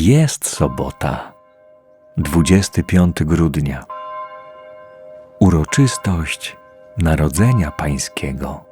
Jest sobota, 25 grudnia. Uroczystość Narodzenia Pańskiego.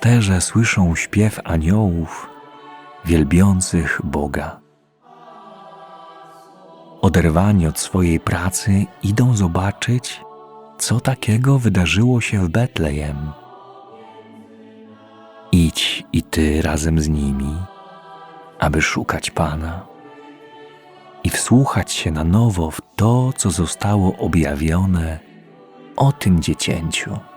Pasterze słyszą śpiew aniołów wielbiących Boga. Oderwani od swojej pracy idą zobaczyć, co takiego wydarzyło się w Betlejem. Idź i ty razem z nimi, aby szukać Pana i wsłuchać się na nowo w to, co zostało objawione o tym dziecięciu.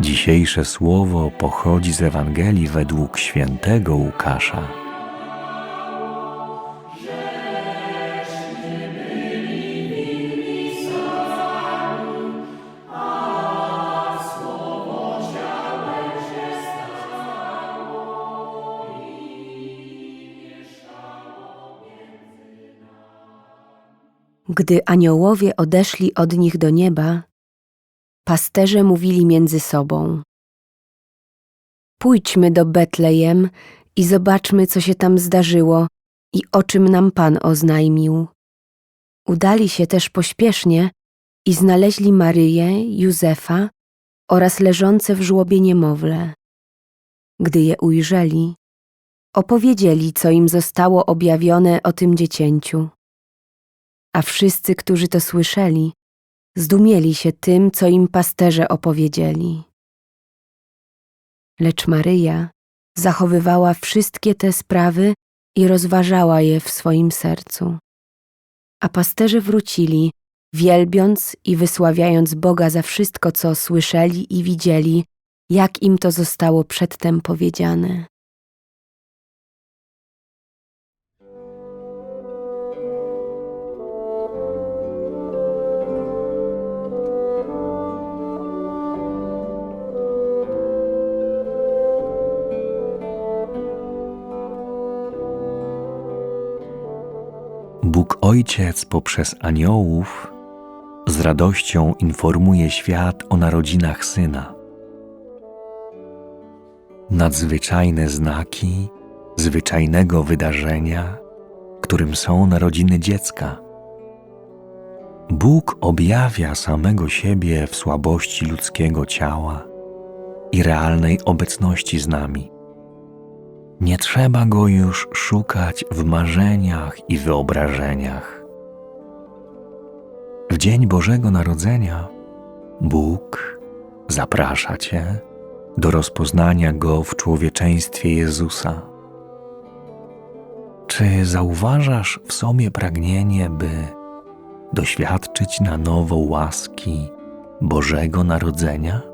Dzisiejsze słowo pochodzi z Ewangelii według świętego Łukasza. Gdy aniołowie odeszli od nich do nieba, pasterze mówili między sobą: Pójdźmy do Betlejem i zobaczmy, co się tam zdarzyło i o czym nam Pan oznajmił. Udali się też pośpiesznie i znaleźli Maryję, Józefa oraz leżące w żłobie niemowlę. Gdy je ujrzeli, opowiedzieli, co im zostało objawione o tym dziecięciu. A wszyscy, którzy to słyszeli, zdumieli się tym, co im pasterze opowiedzieli. Lecz Maryja zachowywała wszystkie te sprawy i rozważała je w swoim sercu. A pasterze wrócili, wielbiąc i wysławiając Boga za wszystko, co słyszeli i widzieli, jak im to zostało przedtem powiedziane. Bóg Ojciec poprzez aniołów z radością informuje świat o narodzinach Syna. Nadzwyczajne znaki zwyczajnego wydarzenia, którym są narodziny dziecka. Bóg objawia samego siebie w słabości ludzkiego ciała i realnej obecności z nami. Nie trzeba go już szukać w marzeniach i wyobrażeniach. W dzień Bożego Narodzenia Bóg zaprasza Cię do rozpoznania Go w człowieczeństwie Jezusa. Czy zauważasz w sobie pragnienie, by doświadczyć na nowo łaski Bożego Narodzenia?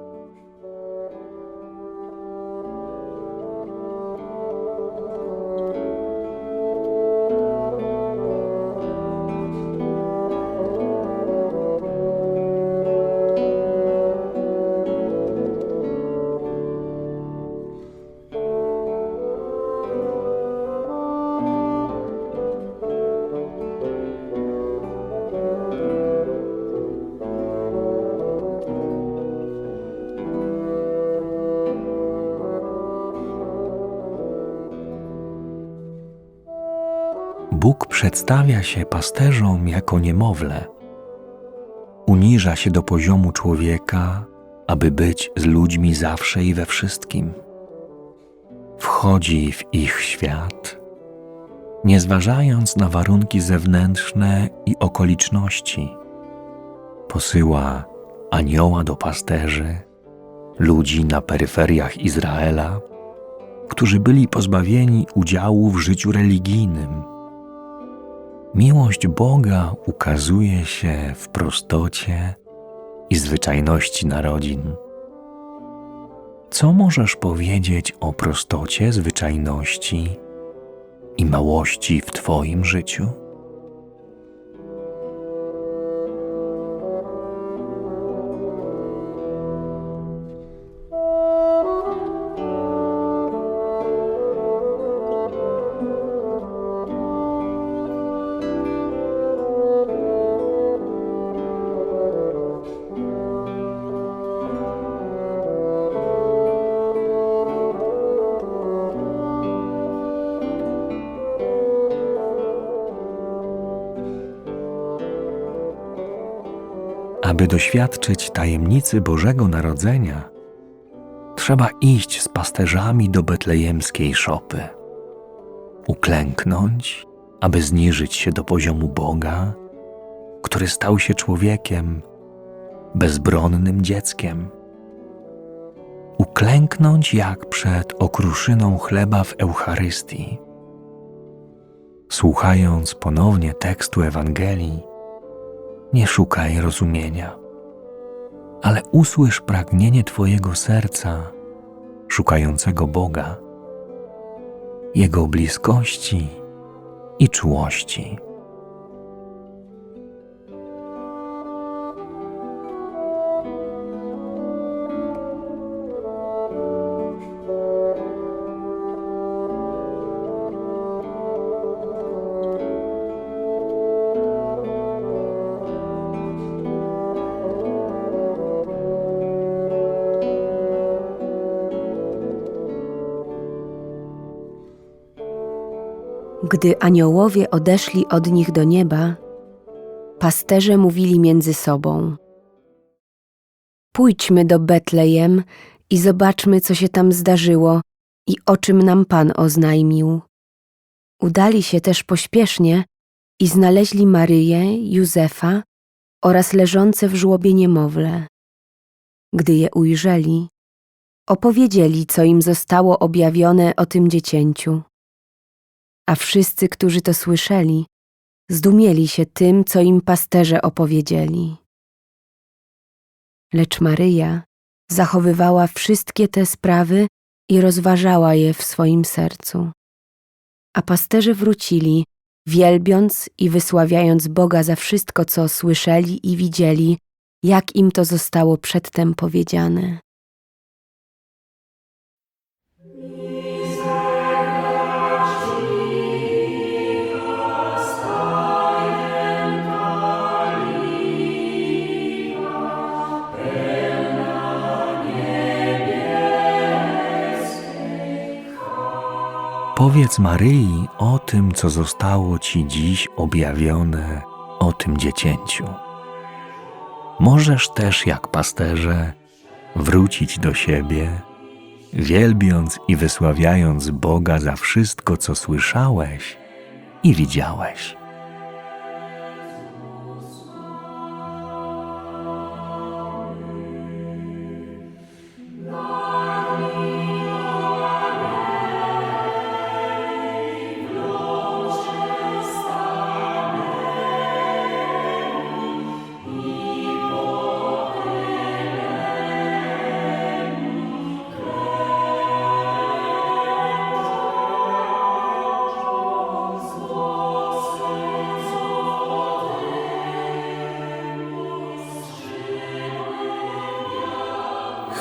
Bóg przedstawia się pasterzom jako niemowlę. Uniża się do poziomu człowieka, aby być z ludźmi zawsze i we wszystkim. Wchodzi w ich świat, nie zważając na warunki zewnętrzne i okoliczności. Posyła anioła do pasterzy, ludzi na peryferiach Izraela, którzy byli pozbawieni udziału w życiu religijnym. Miłość Boga ukazuje się w prostocie i zwyczajności narodzin. Co możesz powiedzieć o prostocie, zwyczajności i małości w Twoim życiu? Aby doświadczyć tajemnicy Bożego Narodzenia, trzeba iść z pasterzami do betlejemskiej szopy, uklęknąć, aby zniżyć się do poziomu Boga, który stał się człowiekiem, bezbronnym dzieckiem. Uklęknąć jak przed okruszyną chleba w Eucharystii. Słuchając ponownie tekstu Ewangelii, nie szukaj rozumienia, ale usłysz pragnienie Twojego serca, szukającego Boga, Jego bliskości i czułości. Gdy aniołowie odeszli od nich do nieba, pasterze mówili między sobą: Pójdźmy do Betlejem i zobaczmy, co się tam zdarzyło i o czym nam Pan oznajmił. Udali się też pośpiesznie i znaleźli Maryję, Józefa oraz leżące w żłobie niemowlę. Gdy je ujrzeli, opowiedzieli, co im zostało objawione o tym dziecięciu. A wszyscy, którzy to słyszeli, zdumieli się tym, co im pasterze opowiedzieli. Lecz Maryja zachowywała wszystkie te sprawy i rozważała je w swoim sercu. A pasterze wrócili, wielbiąc i wysławiając Boga za wszystko, co słyszeli i widzieli, jak im to zostało przedtem powiedziane. Powiedz Maryi o tym, co zostało Ci dziś objawione o tym dziecięciu. Możesz też, jak pasterze, wrócić do siebie, wielbiąc i wysławiając Boga za wszystko, co słyszałeś i widziałeś.